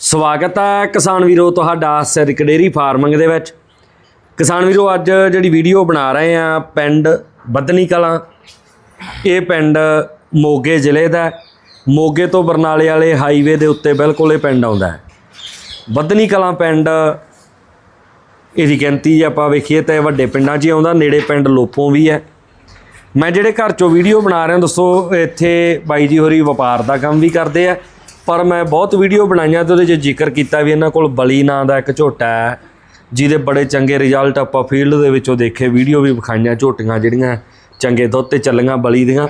ਸਵਾਗਤ ਹੈ ਕਿਸਾਨ ਵੀਰੋ, ਤੁਹਾਡਾ ਸਿਰਕ ਡੇਰੀ ਫਾਰਮਿੰਗ ਦੇ ਵਿੱਚ। ਕਿਸਾਨ ਵੀਰੋ, ਅੱਜ ਜਿਹੜੀ ਵੀਡੀਓ ਬਣਾ ਰਹੇ ਆ ਪਿੰਡ ਬੱਦਨੀ ਕਲਾਂ। ਇਹ ਪਿੰਡ ਮੋਗੇ ਜ਼ਿਲ੍ਹੇ ਦਾ ਮੋਗੇ ਤੋਂ ਬਰਨਾਲੇ ਵਾਲੇ ਹਾਈਵੇ ਦੇ ਉੱਤੇ ਬਿਲਕੁਲ ਇਹ ਪਿੰਡ ਆਉਂਦਾ ਹੈ। ਬੱਦਨੀ ਕਲਾਂ ਪਿੰਡ, ਇਹਦੀ ਗਿਣਤੀ ਜੇ ਆਪਾਂ ਵੇਖੀਏ ਤਾਂ ਵੱਡੇ ਪਿੰਡਾਂ 'ਚ ਹੀ ਆਉਂਦਾ, ਨੇੜੇ ਪਿੰਡ ਲੋਪੋਂ ਵੀ ਹੈ। ਮੈਂ ਜਿਹੜੇ ਘਰ ਚੋਂ ਵੀਡੀਓ ਬਣਾ ਰਿਹਾ, ਦੋਸਤੋ, ਇੱਥੇ ਬਾਈ ਜੀ ਹੋਰੀ ਵਪਾਰ ਦਾ ਕੰਮ ਵੀ ਕਰਦੇ ਆ। ਪਰ ਮੈਂ ਬਹੁਤ ਵੀਡੀਓ ਬਣਾਈਆਂ ਤੇ ਉਹਦੇ 'ਚ ਜ਼ਿਕਰ ਕੀਤਾ ਵੀ ਇਹਨਾਂ ਕੋਲ ਬਲੀ ਨਾਂ ਦਾ ਇੱਕ ਝੋਟਾ ਹੈ, ਜਿਹਦੇ ਬੜੇ ਚੰਗੇ ਰਿਜ਼ਲਟ ਆਪਾਂ ਫੀਲਡ ਦੇ ਵਿੱਚੋਂ ਦੇਖੇ, ਵੀਡੀਓ ਵੀ ਵਿਖਾਈਆਂ ਝੋਟੀਆਂ ਜਿਹੜੀਆਂ ਚੰਗੇ ਦੁੱਧ ਤੇ ਚੱਲੀਆਂ ਬਲੀ ਦੀਆਂ।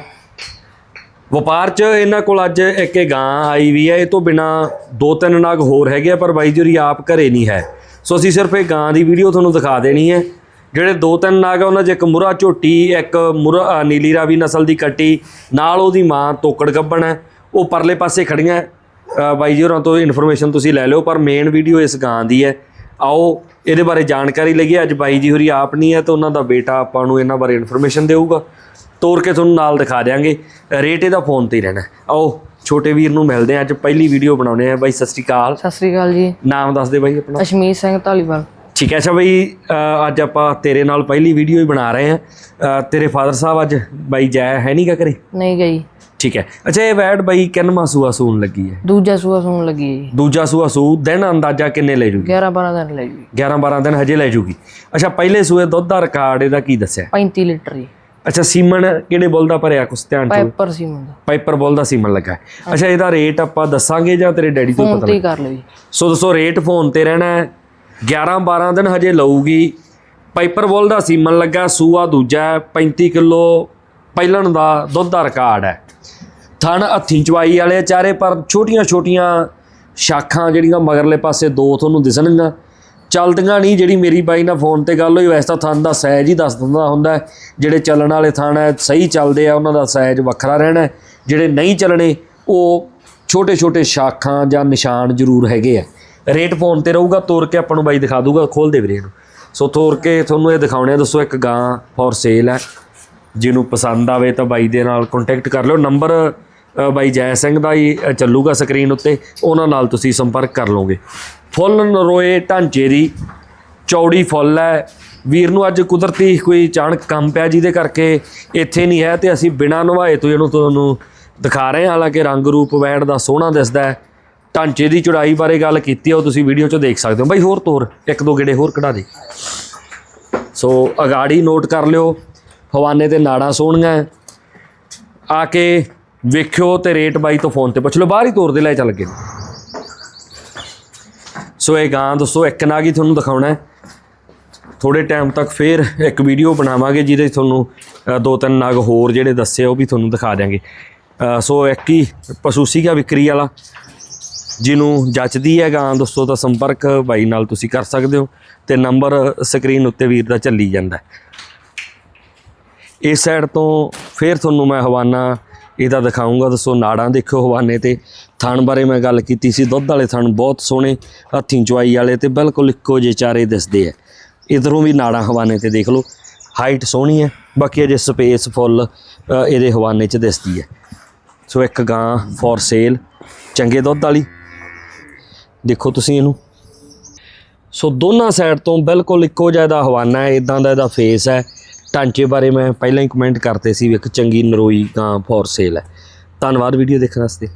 ਵਪਾਰ 'ਚ ਇਹਨਾਂ ਕੋਲ ਅੱਜ ਇੱਕ ਇਹ ਗਾਂ ਆਈ ਵੀ ਹੈ, ਇਹ ਤੋਂ ਬਿਨਾ ਦੋ ਤਿੰਨ ਨਾਗ ਹੋਰ ਹੈਗੇ ਆ, ਪਰ ਬਾਈ ਜੀ ਆਪ ਘਰੇ ਨਹੀਂ ਹੈ। ਸੋ ਅਸੀਂ ਸਿਰਫ ਇਹ ਗਾਂ ਦੀ ਵੀਡੀਓ ਤੁਹਾਨੂੰ ਦਿਖਾ ਦੇਣੀ ਹੈ। ਜਿਹੜੇ ਦੋ ਤਿੰਨ ਨਾਗ ਆ, ਉਹਨਾਂ 'ਚ ਇੱਕ ਮੁਰਾ ਝੋਟੀ, ਇੱਕ ਮੁਰਾ ਨੀਲੀ ਰਾਵੀ ਨਸਲ ਦੀ ਕੱਟੀ, ਨਾਲ ਉਹਦੀ ਮਾਂ ਤੋਕੜ ਗੱਬਣ ਹੈ। ਉਹ ਪਰਲੇ ਪਾਸੇ ਖੜੀਆਂ ਬਾਈ ਜੀ ਹੋਰਾਂ ਤੋਂ ਇਨਫੋਰਮੇਸ਼ਨ ਤੁਸੀਂ ਲੈ ਲਿਓ ਪਰ ਮੇਨ ਵੀਡੀਓ ਇਸ ਗਾਂ ਦੀ ਹੈ। ਆਓ ਇਹਦੇ ਬਾਰੇ ਜਾਣਕਾਰੀ ਲਈਏ। ਅੱਜ ਬਾਈ ਜੀ ਹੋਰੀ ਆਪ ਨਹੀਂ ਹੈ ਤਾਂ ਉਹਨਾਂ ਦਾ ਬੇਟਾ ਆਪਾਂ ਨੂੰ ਇਹਨਾਂ ਬਾਰੇ ਇਨਫੋਰਮੇਸ਼ਨ ਦੇਊਗਾ। ਤੋਰ ਕੇ ਤੁਹਾਨੂੰ ਨਾਲ ਦਿਖਾ ਦਿਆਂਗੇ। ਰੇਟ ਇਹਦਾ ਫੋਨ ਤੇ ਹੀ ਰਹਿਣਾ। ਆਓ ਛੋਟੇ ਵੀਰ ਨੂੰ ਮਿਲਦੇ ਆ ਅੱਜ ਪਹਿਲੀ ਵੀਡੀਓ ਬਣਾਉਣੇ ਆ। ਬਾਈ ਸਤਿ ਸ਼੍ਰੀ ਅਕਾਲ। ਸਤਿ ਸ੍ਰੀ ਅਕਾਲ ਜੀ। ਨਾਮ ਦੱਸ ਦੇ ਬਾਈ ਆਪਣਾ। ਅਸ਼ਮੀਤ ਸਿੰਘ ਧਾਲੀਵਾਲ। ਠੀਕ ਹੈ ਅੱਛਾ ਬਾਈ ਅੱਜ ਆਪਾਂ ਤੇਰੇ ਨਾਲ ਪਹਿਲੀ ਵੀਡੀਓ ਹੀ ਬਣਾ ਰਹੇ ਆ ਤੇਰੇ ਫਾਦਰ ਸਾਹਿਬ ਅੱਜ ਬਾਈ ਜੈ ਹੈ ਨਹੀਂਗਾ ਘਰੇ? ਨਹੀਂ ਗਈ। ਠੀਕ ਹੈ। ਅੱਛਾ ਇਹ ਵੈਡ ਬਾਈ ਕਿੰਨਵਾਂ ਸੂਆ ਸੂਣ ਲੱਗੀ ਹੈ? ਦੂਜਾ ਸੂਆ ਸੂਣ ਲੱਗੀ ਹੈ ਜੀ। ਦੂਜਾ ਸੂਆ ਸੂ ਦਿਨ ਅੰਦਾਜ਼ਾ ਕਿੰਨੇ ਲੈ ਜੂਗੀ? 11 12 ਦਿਨ ਲੈ ਜੀ 11 12 ਦਿਨ ਹਜੇ ਲੈ ਜੂਗੀ। ਅੱਛਾ ਪਹਿਲੇ ਸੂਏ ਦੁੱਧ ਦਾ ਰਿਕਾਰਡ ਇਹਦਾ ਕੀ ਦੱਸਿਆ? 35 ਲੀਟਰ ਜੀ। ਅੱਛਾ ਸੀਮਨ ਕਿਹੜੇ ਬੁੱਲ ਦਾ ਭਰਿਆ ਕੁਛ ਧਿਆਨ ਚ? ਪਾਈਪਰ ਸੀ ਮੁੰਡਾ ਪਾਈਪਰ ਬੁੱਲ ਦਾ ਸੀਮਨ ਲੱਗਾ। ਅੱਛਾ ਇਹਦਾ ਰੇਟ ਆਪਾਂ ਦੱਸਾਂਗੇ ਜਾਂ ਤੇਰੇ ਡੈਡੀ ਤੋਂ ਫੋਨ ਪਤਾ ਤੇ ਹੀ ਕਰ ਲਓ ਜੀ। ਸੋ ਦੋਸਤੋ ਰੇਟ ਫੋਨ ਤੇ ਰਹਿਣਾ ਹੈ। 11 12 ਦਿਨ ਹਜੇ ਲਊਗੀ। ਪਾਈਪਰ ਬੋਲ ਦਾ ਸੀਮਨ ਲੱਗਾ ਸੂਆ ਦੂਜਾ ਹੈ, 35 ਕਿਲੋ ਪਹਿਲਣ ਦਾ ਦੁੱਧ ਦਾ ਰਿਕਾਰਡ ਹੈ। ਥਣ ਹੱਥੀ ਚਵਾਈ ਵਾਲੇ ਚਾਰੇ ਪਰ ਛੋਟੀਆਂ ਛੋਟੀਆਂ ਸ਼ਾਖਾਂ ਜਿਹੜੀਆਂ ਮਗਰਲੇ ਪਾਸੇ ਦੋ ਤੁਹਾਨੂੰ ਦਿਸਣਗੀਆਂ। ਚੱਲਦੀਆਂ ਨਹੀਂ ਜਿਹੜੀ ਮੇਰੀ ਬਾਈ ਨਾਲ ਫੋਨ ਤੇ ਗੱਲ ਹੋਈ ਵੈਸੇ ਤਾਂ ਥਣ ਦਾ ਸਾਈਜ਼ ਹੀ ਦੱਸ ਦਿੰਦਾ ਹੁੰਦਾ ਜਿਹੜੇ ਚੱਲਣ ਵਾਲੇ ਥਣ ਹੈ ਸਹੀ ਚੱਲਦੇ ਆ ਉਹਨਾਂ ਦਾ ਸਾਈਜ਼ ਵੱਖਰਾ ਰਹਿਣਾ ਜਿਹੜੇ ਨਹੀਂ ਚੱਲਣੇ ਉਹ ਛੋਟੇ ਛੋਟੇ ਸ਼ਾਖਾਂ ਜਾਂ ਨਿਸ਼ਾਨ ਜ਼ਰੂਰ ਹੈਗੇ ਆ। ਰੇਟ ਫੋਨ ਤੇ ਰਹੂਗਾ, ਤੋਰ ਕੇ ਆਪਾਂ ਨੂੰ ਬਾਈ ਦਿਖਾ ਦੂਗਾ ਖੋਲ ਦੇ ਵੀਰੇ ਇਹਨੂੰ। ਸੋ ਤੋਰ ਕੇ ਤੁਹਾਨੂੰ ਇਹ ਦਿਖਾਉਣੇ ਆ ਦੱਸੋ ਇੱਕ ਗਾਂ ਫॉर ਸੇਲ ਹੈ। ਜਿਹਨੂੰ ਪਸੰਦ ਆਵੇ ਤਾਂ ਬਾਈ ਦੇ ਨਾਲ ਕੰਟੈਕਟ ਕਰ ਲਿਓ। ਨੰਬਰ ਬਾਈ ਜੈ ਸਿੰਘ ਦਾ ਹੀ ਚੱਲੂਗਾ ਸਕਰੀਨ ਉੱਤੇ। ਉਹਨਾਂ ਨਾਲ ਤੁਸੀਂ ਸੰਪਰਕ ਕਰ ਲਓਗੇ। ਫੁੱਲ ਨਰੋਏ ਢਾਂਚੇ ਦੀ ਚੌੜੀ ਫੁੱਲ ਹੈ। ਵੀਰ ਨੂੰ ਅੱਜ ਕੁਦਰਤੀ ਕੋਈ ਅਚਾਨਕ ਕੰਮ ਪਿਆ ਜਿਹਦੇ ਕਰਕੇ ਇੱਥੇ ਨਹੀਂ ਹੈ ਤੇ ਅਸੀਂ ਬਿਨਾਂ ਨਵਾਏ ਤੋਂ ਇਹਨੂੰ ਤੁਹਾਨੂੰ ਦਿਖਾ ਰਹੇ ਹਾਂ। ਹਾਲਾਂਕਿ ਰੰਗ ਰੂਪ ਵੈੜ ਦਾ ਸੋਹਣਾ ਦਿਸਦਾ ਹੈ। ਢਾਂਚੇ ਦੀ ਚੌੜਾਈ ਬਾਰੇ ਗੱਲ ਕੀਤੀ ਆ, ਉਹ ਤੁਸੀਂ ਵੀਡੀਓ 'ਚ ਦੇਖ ਸਕਦੇ ਹੋ। ਬਾਈ ਹੋਰ ਤੋਰ, ਇੱਕ ਦੋ ਗੇੜੇ ਹੋਰ ਕਢਾ ਦੇ। ਸੋ ਅਗਾੜੀ ਨੋਟ ਕਰ ਲਿਓ ਹਵਾਨੇ ਤੇ ਨਾੜਾਂ ਸੋਹਣੀਆਂ ਆ ਕੇ ਵੇਖਿਓ ਤੇ ਰੇਟ ਬਾਈ ਤੋਂ ਫੋਨ ਤੇ ਪੁੱਛ ਲਓ, ਬਾਹਰ ਹੀ ਤੋਰ ਦੇ, ਲੈ ਚੱਲ ਗਏ ਸੋ ਇਹ ਗਾਂ ਦੋਸਤੋ ਇੱਕ ਨਾਗ ਹੀ ਤੁਹਾਨੂੰ ਦਿਖਾਉਣਾ ਹੈ ਥੋੜੇ ਟਾਈਮ ਤੱਕ ਫੇਰ ਇੱਕ ਵੀਡੀਓ ਬਣਾਵਾਂਗੇ, ਜਿਹਦੇ 'ਚ ਤੁਹਾਨੂੰ ਦੋ ਤਿੰਨ ਨਾਗ ਹੋਰ ਜਿਹੜੇ ਦੱਸੇ ਉਹ ਵੀ ਤੁਹਾਨੂੰ ਦਿਖਾ ਦਿਆਂਗੇ। ਸੋ ਇੱਕ ਹੀ ਪਸ਼ੂ ਸੀਗਾ ਵਿਕਰੀ ਵਾਲਾ। ਜਿਹਨੂੰ ਜੱਚਦੀ ਹੈ ਗਾਂ, ਦੋਸਤੋ, ਤਾਂ ਸੰਪਰਕ ਬਾਈ ਨਾਲ ਤੁਸੀਂ ਕਰ ਸਕਦੇ ਹੋ ਤੇ ਨੰਬਰ ਸਕਰੀਨ ਉੱਤੇ ਵੀਰ ਦਾ ਚੱਲੀ ਜਾਂਦਾ ਇਸ ਸਾਈਡ ਤੋਂ ਫਿਰ ਤੁਹਾਨੂੰ ਮੈਂ ਹਵਾਨਾ ਇਹਦਾ ਦਿਖਾਉਂਗਾ ਦੱਸੋ, ਨਾੜਾਂ ਦੇਖਿਓ ਹਵਾਨੇ ਤੇ। ਥਣ ਬਾਰੇ ਮੈਂ ਗੱਲ ਕੀਤੀ ਸੀ। ਦੁੱਧ ਵਾਲੇ ਥਣ ਬਹੁਤ ਸੋਹਣੇ, ਹੱਥੀਂ ਚੁਆਈ ਵਾਲੇ ਤੇ ਬਿਲਕੁਲ ਇੱਕੋ ਜਿਹੇ ਚਾਰੇ ਦਿਸਦੇ ਆ। ਇਧਰੋਂ ਵੀ ਨਾੜਾਂ ਹਵਾਨੇ ਤੇ ਦੇਖ ਲਓ। ਹਾਈਟ ਸੋਹਣੀ ਹੈ, ਬਾਕੀ ਅਜੇ ਸਪੇਸ ਫੁੱਲ ਇਹਦੇ ਹਵਾਨੇ 'ਚ ਦਿਸਦੀ ਹੈ। ਸੋ ਇੱਕ ਗਾਂ ਫॉर ਸੇਲ ਚੰਗੇ ਦੁੱਧ ਵਾਲੀ। ਦੇਖੋ ਤੁਸੀਂ ਇਹਨੂੰ। ਸੋ ਦੋਨਾਂ ਸਾਈਡ ਤੋਂ ਬਿਲਕੁਲ ਇੱਕੋ ਜਿਹਾ ਦਾ ਹਵਾਨਾ ਹੈ ਇਦਾਂ ਦਾ ਇਹਦਾ ਫੇਸ ਹੈ। ਢਾਂਚੇ ਬਾਰੇ ਮੈਂ ਪਹਿਲਾਂ ਹੀ ਕਮੈਂਟ ਕਰਤੇ ਸੀ ਵੀ ਇੱਕ ਚੰਗੀ ਨਰੋਈ ਗਾਂ ਫੋਰ ਸੇਲ ਹੈ। ਧੰਨਵਾਦ ਵੀਡੀਓ ਦੇਖਣ ਵਾਸਤੇ।